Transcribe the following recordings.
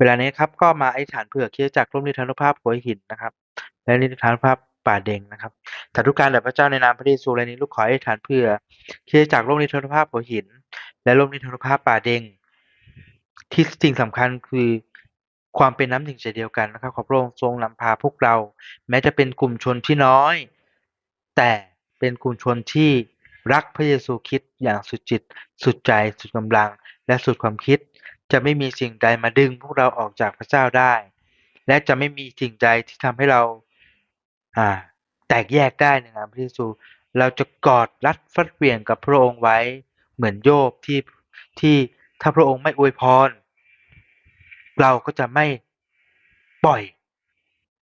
เวลานี้ครับก็มาไอธิษฐานเผื่อคริสตจักร่มฤทธานุภาพหัวหินนะครับ และฤทานุภาพป่าเด็งนะครับสาธุการแด่พระเจ้าในนามพระเยซูและนี้ลูกขออธิษฐานเผื่อคริสตจักร่มฤทธานุภาพหัวหิน และร่มฤทธานุภาพป่าเด็งที่สิ่งสำคัญคือความเป็นน้ำหนึ่งใจเดียวกันนะครับ ขอพระองค์ทรงนำพาพวกเรา แม้จะเป็นกลุ่มชนที่น้อย แต่เป็นกลุ่มชนที่รักพระเยซูคริสต์อย่างสุดจิต สุดใจ สุดกำลัง และสุดความคิด จะไม่มีสิ่งใดมาดึงพวกเราออกจากพระเจ้าได้ และจะไม่มีสิ่งใดที่ทำให้เราอ่าแตกแยกได้ในนามพระเยซู เราจะกอดรัดฟัดเวี่ยงกับพระองค์ไว้เหมือนโยบที่ที่ถ้าพระองค์ไม่อวยพร เราก็จะไม่ปล่อย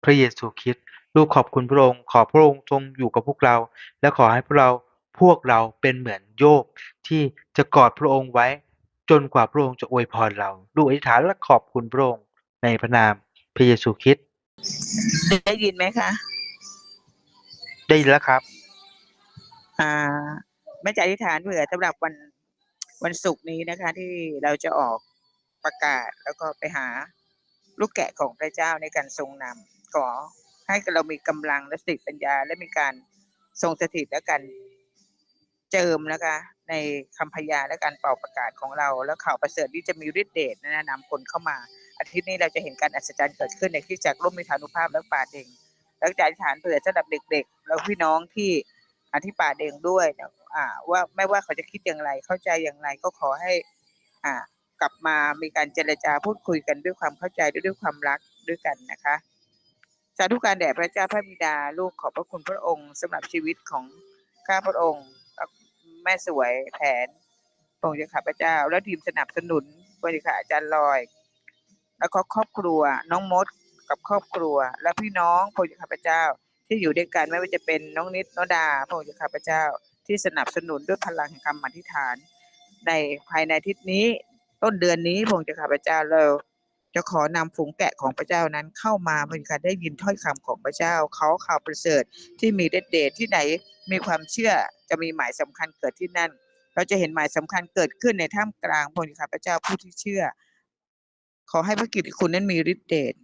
พระเยซูคริสต์ลูกขอบคุณพระองค์ ขอพระองค์ทรงอยู่กับพวกเรา และขอให้พวกเราพวกเราเป็นเหมือนโยบที่จะกอดพระองค์ไว้ จนกว่าพระองค์จะอวยพรเราลูกอธิษฐานและขอบคุณพระองค์ในพระนามพระเยซูคริสต์ได้ยินไหมคะ ได้ยินแล้วครับ อ่าแม่จะอธิษฐานเผื่อสำหรับวันวันศุกร์นี้นะคะ ที่เราจะออกประกาศแล้วก็ไปหาลูกแกะของพระเจ้าในการทรงนำขอให้เรามีกำลังและสติปัญญาและมีการทรงสถิตและการ เจิมนะคะ ในคำพยาและการเป่าประกาศของเรา แล้วข่าวประเสริฐที่จะมีฤทธิ์เดชนะนำคนเข้ามา อาทิตย์นี้เราจะเห็นการอัศจรรย์เกิดขึ้นในที่จากร่มมิธานุภาพและป่าเด่งแล้วจะอธิษฐานเผื่อสำหรับเด็ก ๆ แล้วพี่น้องที่อธิป่าเด่งด้วยอ่า ว่าไม่ว่าเขาจะคิดอย่างไรเข้าใจอย่างไรก็ขอให้ อ่ากลับมามีการเจรจาพูดคุยกันด้วยความเข้าใจด้วยความรักด้วยกันนะคะสาธุการแด่พระเจ้าพระบิดาลูกขอบพระคุณพระองค์สำหรับชีวิตของข้าพระองค์ ม่สวยแผนพงค์จะข้าพระเจ้า และทีมสนับสนุนบริกาอาจารย์ลอย แล้วก็ครอบครัวน้องมดกับครอบครัว และพี่น้องพงค์จะข้าพเจ้า ที่อยู่ด้วยกันไม่ว่าจะเป็นน้องนิดน้องดาพงค์จะข้าพเจ้า ที่สนับสนุนด้วยพลังแห่งคำอธิษฐาน ในภายในทิตย์นี้ต้นเดือนนี้พงค์จะข้าพเจ้าเรา จะขอนำฝูงแกะของพระเจ้านั้นเข้ามาบริการได้ยินถ้อยคำของพระเจ้า เขาข่าวประเสริฐที่มีเด็ดเดชที่ไหนมีความเชื่อจะมีหมายสำคัญเกิดที่นั่น เราจะเห็นหมายสำคัญเกิดขึ้นในท่ามกลางพระค์ข้าพเจ้าผู้ที่เชื่อ ขอให้พระกิตติคุณนั้นมีฤทธิ์เดช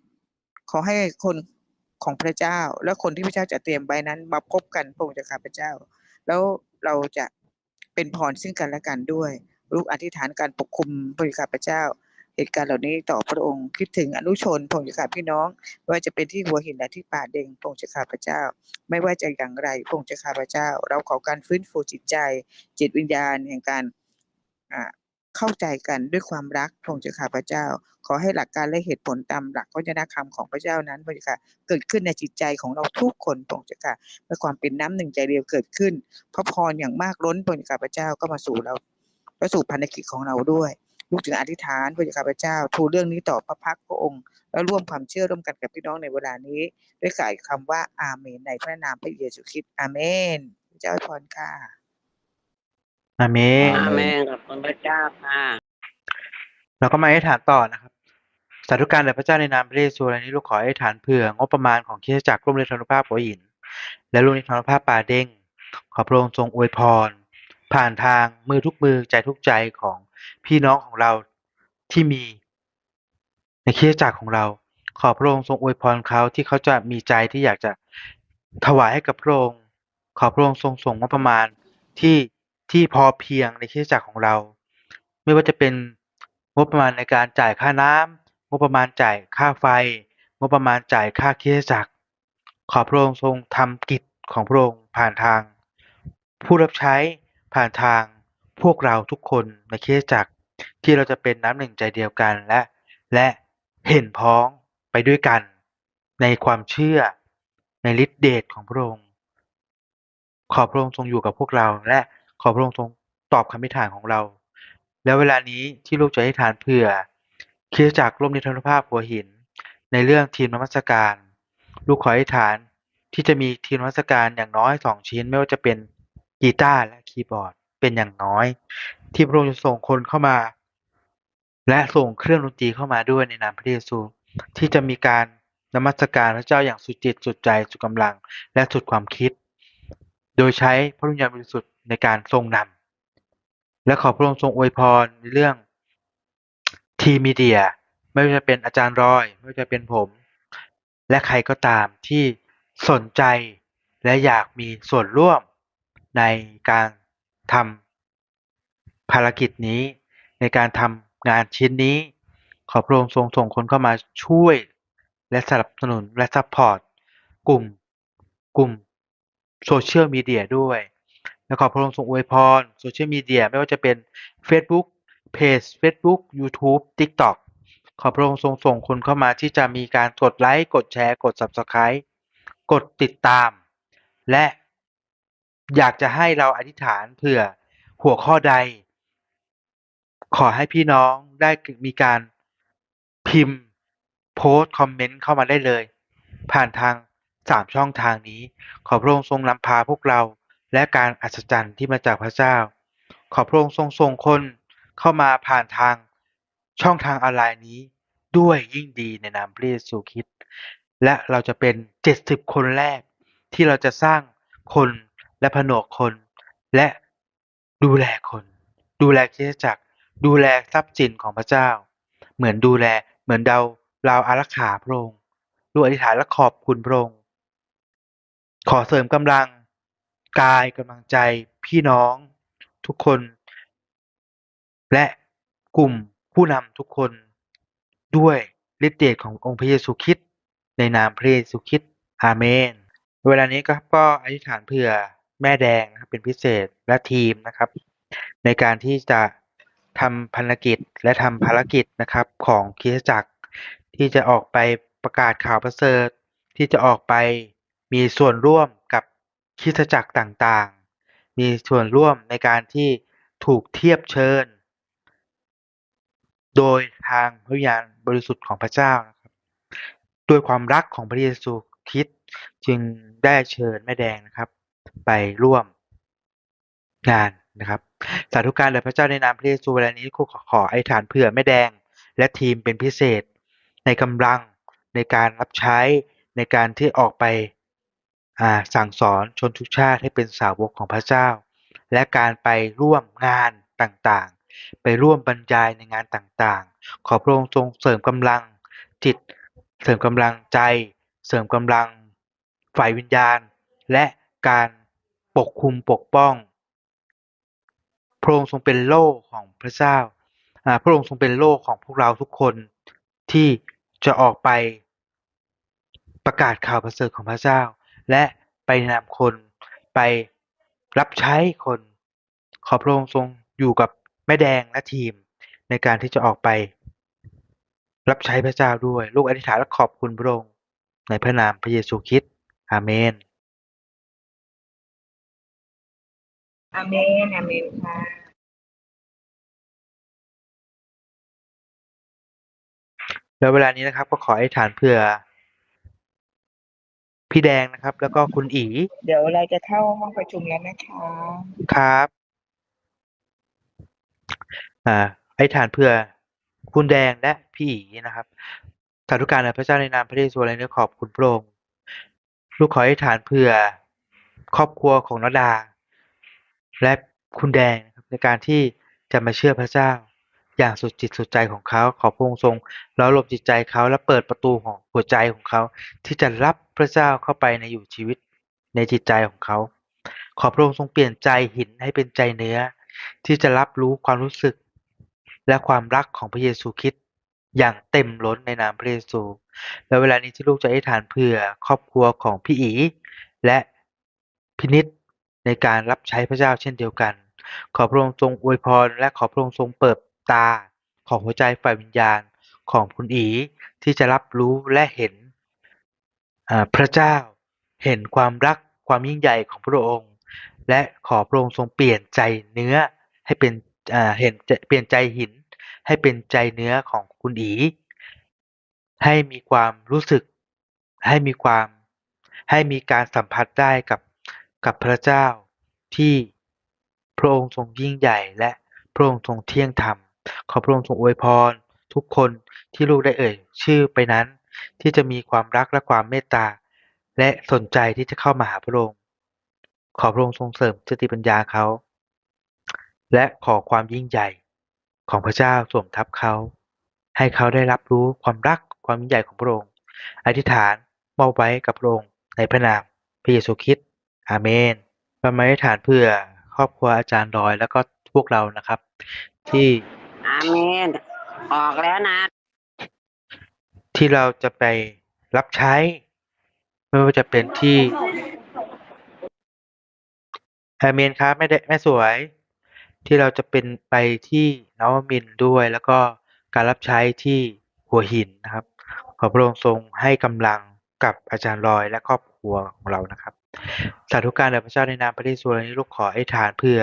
ขอให้คนของพระเจ้า และคนที่พระเจ้าจะเตรียมไว้นั้นมาพบกันพระองค์ข้าพเจ้า แล้วเราจะเป็นพรซึ่งกันและกันด้วยลูกอธิษฐานการปกคุมพระข้าพระเจ้า เหตุการณ์เหล่านี้ต่อพระองค์คิดถึงอนุชนพงค์ข้าพี่น้องไม่ว่าจะเป็นที่หัวหินและที่ป่าเด็งพงค์ข้าพระเจ้า ไม่ว่าจะอย่างไรพงค์ข้าพระเจ้า เราขอการฟื้นฟูจิตใจ จิตวิญญาณแห่งการเข้าใจกันด้วยความรักพงค์ข้าพระเจ้า ขอให้หลักการและเหตุผลตามหลักพระวจนะคำของพระเจ้านั้นพระเจ้าเกิดขึ้นในจิตใจของเราทุกคนพงค์เจ้าเมื่อความเป็นน้ำหนึ่งใจเดียวเกิดขึ้นพระพรอย่างมากล้นพระเจ้าพระเจ้าก็มาสู่เราก็สู่พันธกิจของเราด้วย ลูกจึงอธิษฐานพระเจ้าพระเจ้า ทูลเรื่องนี้ต่อพระพักตร์พระองค์ แล้วร่วมความเชื่อร่วมกันกับพี่น้องในเวลานี้ ด้วยกล่าวคำว่าอาเมนในพระนามพระเยซูคริสต์อาเมนพระเจ้าอวยพรค่ะอาเมนอาเมนขอบคุณพระเจ้าค่ะเราก็มาอธิษฐานต่อนะครับสาธุการแด่พระเจ้าในนามพระเยซูในนี้ลูกขออธิษฐานเผื่องบประมาณของคริสตจักรร่วมเรือนธนุภาพหัวหิน และร่วมเรือนธนุภาพป่าเด้งขอพระองค์ทรงอวยพร ผ่านทางมือทุกมือใจทุกใจของ พี่น้องของเราที่มีในคริสตจักรของเรา ขอพระองค์ทรงอวยพรเขาที่เขาจะมีใจที่อยากจะถวายให้กับพระองค์ ขอพระองค์ทรงส่งงบประมาณที่ที่พอเพียงในคริสตจักรของเรา ไม่ว่าจะเป็นงบประมาณในการจ่ายค่าน้ำงบประมาณจ่ายค่าไฟ งบประมาณจ่ายค่าคริสตจักร ขอพระองค์ทรงทำกิจของพระองค์ผ่านทาง ผู้รับใช้ผ่านทางพวกเราทุกคนในคริสตจักร ที่เราจะเป็นน้ำหนึ่งใจเดียวกันและ และเห็นพ้องไปด้วยกัน ในความเชื่อในฤทธิเดชของพระองค์ ขอพระองค์ทรงอยู่กับพวกเราและขอพระองค์ทรงตอบคำอธิษฐานของเรา แล้วเวลานี้ที่ลูกจะอธิษฐานเผื่อคริสตจักรร่วมนิทรรภาพหัวหิน ในเรื่องทีมนมัสการ ลูกขออธิษฐานที่จะมีทีมนมัสการอย่างน้อยสองชิ้น ไม่ว่าจะเป็นกีตาร์และคีย์บอร์ดเป็นอย่างน้อย ที่พระองค์จะส่งคนเข้ามา และส่งเครื่องดนตรีเข้ามาด้วยในนามพระเยซู ที่จะมีการนมัสการพระเจ้าอย่างสุดจิตสุดใจสุดกำลังและสุดความคิด โดยใช้พระวิญญาณบริสุทธิ์ในการทรงนำและขอพระองค์ทรงอวยพรในเรื่องทีมีเดีย ไม่ว่าจะเป็นอาจารย์รอย ไม่ว่าจะเป็นผม และใครก็ตามที่สนใจและอยากมีส่วนร่วมในการทำภารกิจนี้ในการทำ งานชิ้นนี้ ขอพระองค์ทรงส่งคนเข้ามาช่วย และสนับสนุนและซัพพอร์ตกลุ่ม กลุ่มโซเชียลมีเดียด้วย และขอพระองค์ทรงอวยพรโซเชียลมีเดียไม่ว่าจะเป็น Facebook เพจ Facebook YouTube TikTok ขอพระองค์ทรงส่งคนเข้ามาที่จะมีการกดไลค์ กดแชร์ กด Subscribe กดติดตาม และอยากจะให้เราอธิษฐานเผื่อหัวข้อใด ขอให้พี่น้องได้มีการพิมพ์โพสต์คอมเมนต์เข้ามาได้เลย ผ่านทางสามช่องทางนี้ ขอพระองค์ทรงนำพาพวกเราและการอัศจรรย์ที่มาจากพระเจ้า ขอพระองค์ทรงส่งคนเข้ามาผ่านทางช่องทางออนไลน์นี้ด้วยยิ่งดีในนามพระเยซูคริสต์และเราจะเป็นเจ็ดสิบคนแรกที่เราจะสร้างคนและผนวกคน และดูแลคน ดูแลคริสตจักร ดูแลทรัพย์สินของพระเจ้า เหมือนดูแลเหมือนเราเราอารักขาพระองค์ลูกอธิษฐานและขอบคุณพระองค์ขอเสริมกำลังกายกำลังใจพี่น้องทุกคน และกลุ่มผู้นำทุกคน ด้วยฤทธิ์เดชขององค์พระเยซูคริสต์ในนามพระเยซูคริสต์อาเมน เวลานี้ก็ก็อธิษฐานเผื่อแม่แดงนะครับเป็นพิเศษและทีมนะครับ ในการที่จะ ทำภารกิจและทำภารกิจนะครับของคริสตจักร ที่จะออกไปประกาศข่าวประเสริฐ ที่จะออกไปมีส่วนร่วมกับคริสตจักรต่างๆ มีส่วนร่วมในการที่ถูกเทียบเชิญ โดยทางพระวิญญาณบริสุทธิ์ของพระเจ้านะครับด้วยความรักของพระเยซูคริสต์จึงได้เชิญแม่แดงนะครับ ไปร่วมงาน นะครับสาธุการแด่พระเจ้าในนามพระเยซูเวลานี้ขอขอไอ้ฐานเผื่อแม่แดง และทีมเป็นพิเศษ ในกำลังในการรับใช้ในการที่ออกไปสั่งสอนชนทุกชาติให้เป็นสาวกของพระเจ้า และการไปร่วมงานต่างๆ ไปร่วมบรรยายในงานต่างๆ ขอพระองค์ทรงเสริมกำลังจิต เสริมกำลังใจ เสริมกำลังฝ่ายวิญญาณ และการปกคุมปกป้อง พระองค์ทรงเป็นโล่ของพระเจ้า พระองค์ทรงเป็นโล่ของพวกเราทุกคนที่จะออกไปประกาศข่าวประเสริฐของพระเจ้า และไปนำคนไปรับใช้คน ขอพระองค์ทรงอยู่กับแม่แดงและทีมในการที่จะออกไป รับใช้พระเจ้าด้วย ลูกอธิษฐานและขอบคุณพระองค์ในพระนามพระเยซูคริสต์อาเมน อาเมนอาเมนค่ะแล้วเวลานี้นะครับ ก็ขอให้ฐานเผื่อ พี่แดงนะครับ แล้วก็คุณอีเดี๋ยวเราจะเข้าห้องประชุมแล้วนะคะครับ อ่าไอ้ฐานเผื่อคุณแดงและพี่อีนะครับสาธุการแด่พระเจ้าในนามพระเยซูอะไรเนื้อขอบคุณพระองค์ลูกขอให้ฐานเผื่อครอบครัวของนดา และคุณแดงนะครับในการที่จะมาเชื่อพระเจ้า อย่างสุดจิตสุดใจของเขาขอพระองค์ทรงเล้าลมจิตใจเขาและเปิดประตูของหัวใจของเขา ที่จะรับพระเจ้าเข้าไปในอยู่ชีวิตในจิตใจของเขา ขอพระองค์ทรงเปลี่ยนใจหินให้เป็นใจเนื้อ ที่จะรับรู้ความรู้สึก และความรักของพระเยซูคริสต์อย่างเต็มล้นในนามพระเยซู และเวลานี้ที่ลูกจะอธิษฐานเผื่อครอบครัวของพี่อี และพินิษ ในการรับใช้พระเจ้าเช่นเดียวกัน ขอพระองค์ทรงอวยพร และขอพระองค์ทรงเปิดตาของหัวใจฝ่ายวิญญาณของคุณอีที่จะรับรู้และเห็นพระเจ้าเห็นความรักความยิ่งใหญ่ของพระองค์ และขอพระองค์ทรงเปลี่ยนใจเนื้อให้เป็นเห็นเปลี่ยนใจหิน ให้เป็นใจเนื้อของคุณอีให้มีความรู้สึก ให้มีความให้มีการสัมผัสได้กับ กับพระเจ้าที่พระองค์ทรงยิ่งใหญ่และพระองค์ทรงเที่ยงธรรม ขอพระองค์ทรงอวยพร ทุกคนที่ลูกได้เอ่ย ชื่อไปนั้น ที่จะมีความรักและความเมตตา และสนใจที่จะเข้ามาหาพระองค์ ขอพระองค์ทรงเสริมสติปัญญาเขา และขอความยิ่งใหญ่ของพระเจ้าสวมทับเขา ให้เขาได้รับรู้ความรักความยิ่งใหญ่ของพระองค์ อธิษฐานมอบไว้กับพระองค์ในพระนามพระเยซูคริสต์ อาเมนเรามาอธิษฐานเพื่อครอบครัวอาจารย์รอยแล้วก็พวกเรานะครับ ที่อาเมนออกแล้วนะ ที่เราจะไปรับใช้ ไม่ว่าจะเป็นที่อาเมนครับแม่เดแม่สวย ที่เราจะเป็นไปที่นวมินทร์ด้วยแล้วก็การรับใช้ที่หัวหินนะครับ ขอพระองค์ทรงให้กำลังกับอาจารย์ลอยและครอบครัวของเรานะครับ สาธุการแด่พระเจ้าในนามพระเยซูนี้ลูกขอไอ้ฐานเพื่อ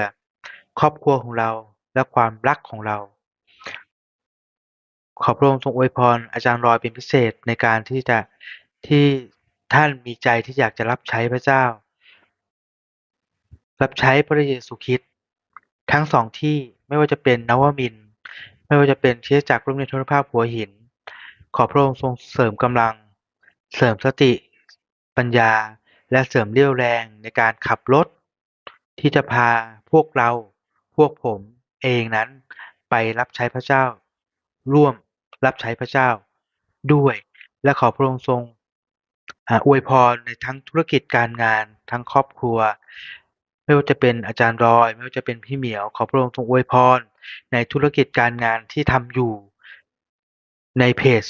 ครอบครัวของเราและความรักของเรา ขอพระองค์ทรงอวยพรอาจารย์ลอยเป็นพิเศษในการที่จะที่ท่านมีใจที่อยากจะรับใช้พระเจ้า รับใช้พระเยซูคริสต์ทั้งสองที่ไม่ว่าจะเป็นนวมิน ไม่ว่าจะเป็นเชื้อจากร่มในทุนภาพหัวหิน ขอพระองค์ทรงเสริมกำลัง เสริมสติ ปัญญา และเสริมเรี่ยวแรงในการขับรถ ที่จะพาพวกเราพวกผมเองนั้นไปรับใช้พระเจ้า ร่วมรับใช้พระเจ้า ด้วยและขอพระองค์ทรงอวยพรในทั้งธุรกิจการงาน ทั้งครอบครัว ไม่ว่าจะเป็นอาจารย์รอย ไม่ว่าจะเป็นพี่เหมียวขอพระองค์ทรงอวยพรในธุรกิจการงานที่ทำอยู่ในเพจ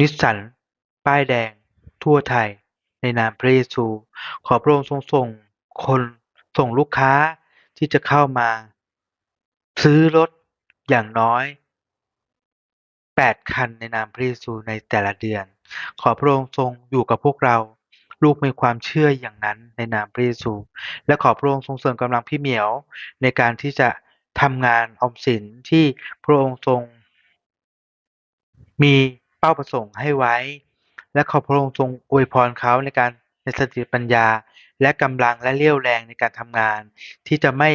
นิสสันป้ายแดง ทั่วไทย ในนามพระเยซู ขอพระองค์ทรงส่งคนส่งลูกค้าที่จะเข้ามา ซื้อรถอย่างน้อย 8 คันในนามพระเยซูในแต่ละเดือน ขอพระองค์ทรงอยู่กับพวกเราลูกมีความเชื่ออย่างนั้นในนามพระเยซู และขอพระองค์ทรงเสริมกำลังพี่เหมียว ในการที่จะทำงานออมสินที่พระองค์ทรง มีเป้าประสงค์ให้ไว้ และขอพระองค์ทรงอวยพรเขาในการในสติปัญญา และกำลังและเรี่ยวแรงในการทำงาน ที่จะไม่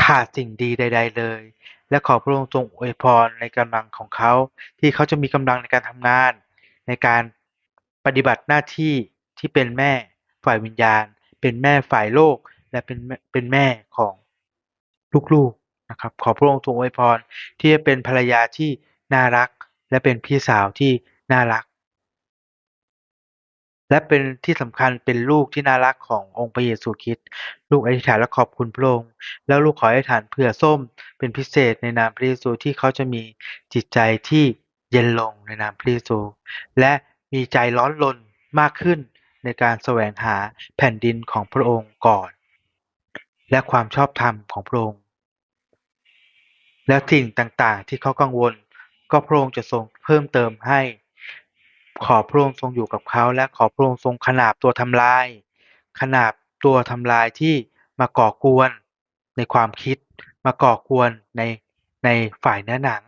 ขาดสิ่งดีใด ๆ เลย และขอพระองค์ทรงอวยพรในกำลังของเขา ที่เขาจะมีกำลังในการทำงาน ในการปฏิบัติหน้าที่ที่เป็นแม่ฝ่ายวิญญาณ เป็นแม่ฝ่ายโลก และเป็นเป็นแม่ของลูกๆนะครับ ขอพระองค์ทรงอวยพรที่จะเป็นภรรยาที่น่ารัก และเป็นพี่สาวที่น่ารัก และเป็นที่สำคัญเป็นลูกที่น่ารักขององค์พระเยซูคริสต์ลูกอธิษฐานและขอบคุณพระองค์แล้วลูกขออธิษฐานเผื่อส้มเป็นพิเศษในนามพระเยซูที่เขาจะมีจิตใจที่เย็นลงในนามพระเยซู และมีใจร้อนรนมากขึ้นในการแสวงหาแผ่นดินของพระองค์ก่อน และความชอบธรรมของพระองค์ แล้วสิ่งต่างๆที่เขากังวล ก็พระองค์จะทรงเพิ่มเติมให้ ขอพระองค์ทรงอยู่กับเขา และขอพระองค์ทรงขนาบตัวทำลาย ขนาบตัวทำลายที่มาก่อกวนในความคิด มาก่อกวนในในฝ่ายเนื้อหนัง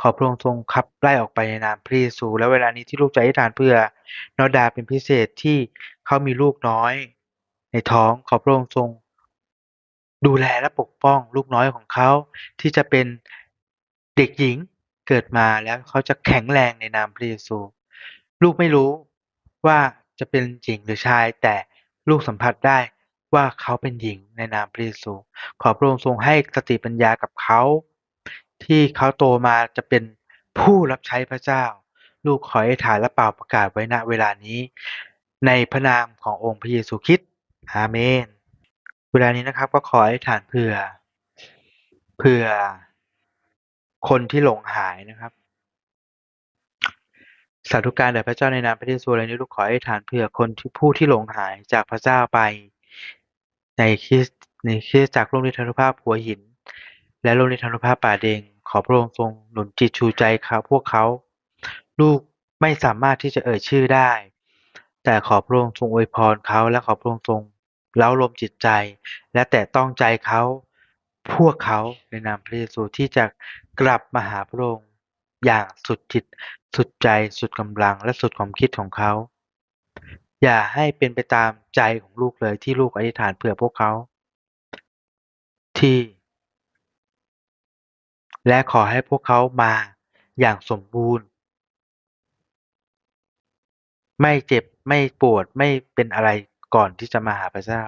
ขอพระองค์ทรงขับไล่ออกไปในนามพระเยซูและเวลานี้ที่ลูกจะอธิษฐานเพื่อนอดาเป็นพิเศษที่เขามีลูกน้อย ในท้องขอพระองค์ทรง ดูแลและปกป้องลูกน้อยของเขาที่จะเป็นเด็กหญิงเกิดมาแล้วเขาจะแข็งแรงในนามพระเยซู ลูกไม่รู้ว่าจะเป็นหญิงหรือชาย แต่ลูกสัมผัสได้ว่าเขาเป็นหญิงในนามพระเยซู ขอพระองค์ทรงให้สติปัญญากับเขา ที่เขาโตมาจะเป็นผู้รับใช้พระเจ้า ลูกขอให้ฐานและเป่าประกาศไว้ณเวลานี้ ในพระนามขององค์พระเยซูคริสต์อาเมน เวลานี้นะครับก็ขอให้ฐานเผื่อ เผื่อคนที่หลงหายนะครับ สาธุการแด่พระเจ้าในนามพระเยซูและนี้ลูกขอให้ฐานเผื่อคนที่ผู้ที่หลงหายจากพระเจ้าไป ในคริสในคริสจากโลกนิทรรศภาพหัวหิน และโลกนิทรรศภาพป่าเดง ขอพระองค์ทรงหนุนจิตชูใจเขาพวกเขา ลูกไม่สามารถที่จะเอ่ยชื่อได้ แต่ขอพระองค์ทรงอวยพรเขาและขอพระองค์ทรงเล้าลมจิตใจ และแต่ต้องใจเขาพวกเขาในนามพระเยซูที่จะกลับมาหาพระองค์ อย่างสุดจิต สุดใจ สุดกำลัง และสุดความคิดของเขา อย่าให้เป็นไปตามใจของลูกเลยที่ลูกอธิษฐานเผื่อพวกเขา ที่ และขอให้พวกเขามาอย่างสมบูรณ์ ไม่เจ็บไม่ปวดไม่เป็นอะไรก่อนที่จะมาหาพระเจ้า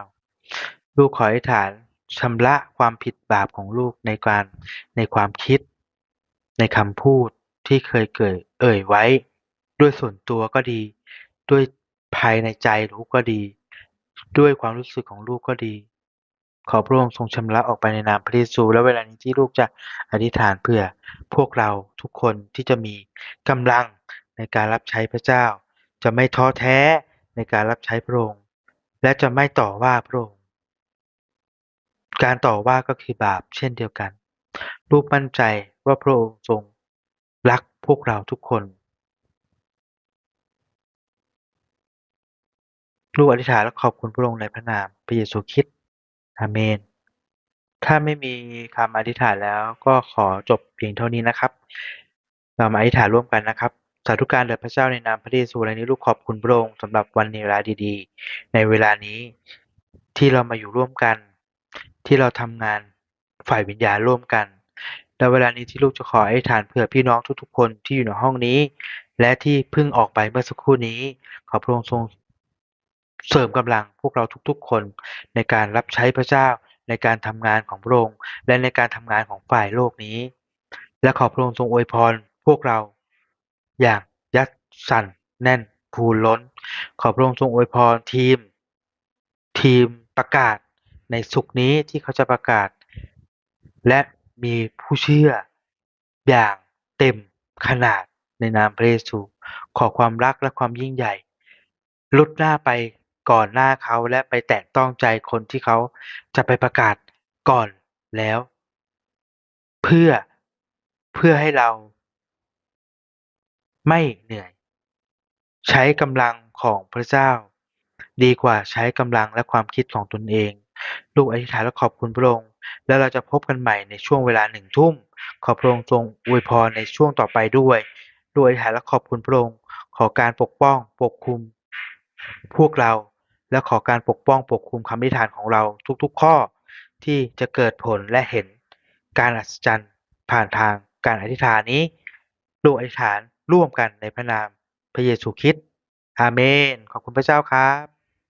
ลูกขออธิษฐานชำระความผิดบาปของลูกในการในความคิดในคำพูด ที่เคยเกิดเอ่ยไว้ ด้วยส่วนตัวก็ดี ด้วยภายในใจลูกก็ดี ด้วยความรู้สึกของลูกก็ดี ขอพระองค์ทรงชำระออกไปในนามพระเยซู และเวลานี้ที่ลูกจะอธิษฐานเพื่อพวกเราทุกคนที่จะมีกำลังในการรับใช้พระเจ้า จะไม่ท้อแท้ในการรับใช้พระองค์ และจะไม่ต่อว่าพระองค์ การต่อว่าก็คือบาปเช่นเดียวกัน ลูกมั่นใจว่าพระองค์ทรง รักพวกเราทุกคน ลูกอธิษฐานและขอบคุณพระองค์ในพระนามพระเยซูคริสต์อาเมน ถ้าไม่มีคำอธิษฐานแล้วก็ขอจบเพียงเท่านี้นะครับ เรามาอธิษฐานร่วมกันนะครับสาธุการแด่พระเจ้าในนามพระเยซูและนี้ลูกขอบคุณพระองค์สำหรับวันในเวลาดีๆ ในเวลานี้ที่เรามาอยู่ร่วมกัน ที่เราทำงานฝ่ายวิญญาณร่วมกัน และเวลานี้ที่ลูกจะขออธิษฐานเผื่อพี่น้องทุกๆ คนที่อยู่ในห้องนี้ และที่เพิ่งออกไปเมื่อสักครู่นี้ ขอพระองค์ทรงเสริมกำลังพวกเราทุกๆ คนในการรับใช้พระเจ้าในการทำงานของพระองค์และในการทำงานของฝ่ายโลกนี้ และขอพระองค์ทรงอวยพรพวกเรา อย่างยัดสั่นแน่นพูนล้น ขอพระองค์ทรงอวยพรทีม ทีมประกาศในสุกนี้ที่เขาจะประกาศ และ มีผู้เชื่ออย่างเต็มขนาดในนามพระเยซู ขอความรักและความยิ่งใหญ่ ลดหน้าไปก่อนหน้าเขาและไปแตะต้องใจคนที่เขาจะไปประกาศก่อนแล้ว เพื่อเพื่อให้เรา ไม่เหนื่อย ใช้กำลังของพระเจ้า ดีกว่าใช้กำลังและความคิดของตนเอง ลูกอธิษฐานและขอบคุณพระองค์ แล้วเราจะพบกันใหม่ในช่วงเวลาหนึ่งทุ่ม ขอพระองค์ทรงอวยพรในช่วงต่อไปด้วยลูกอธิษฐานและขอบคุณพระองค์ ขอการปกป้องปกคุม พวกเรา และขอการปกป้องปกคุมคำอธิษฐานของเราทุกๆข้อที่จะเกิดผลและเห็น การอัศจรรย์ผ่านทางการอธิษฐานนี้ลูกอธิษฐานร่วมกันในพระนามพระเยซูคริสต์อาเมน ขอบคุณพระเจ้าครับ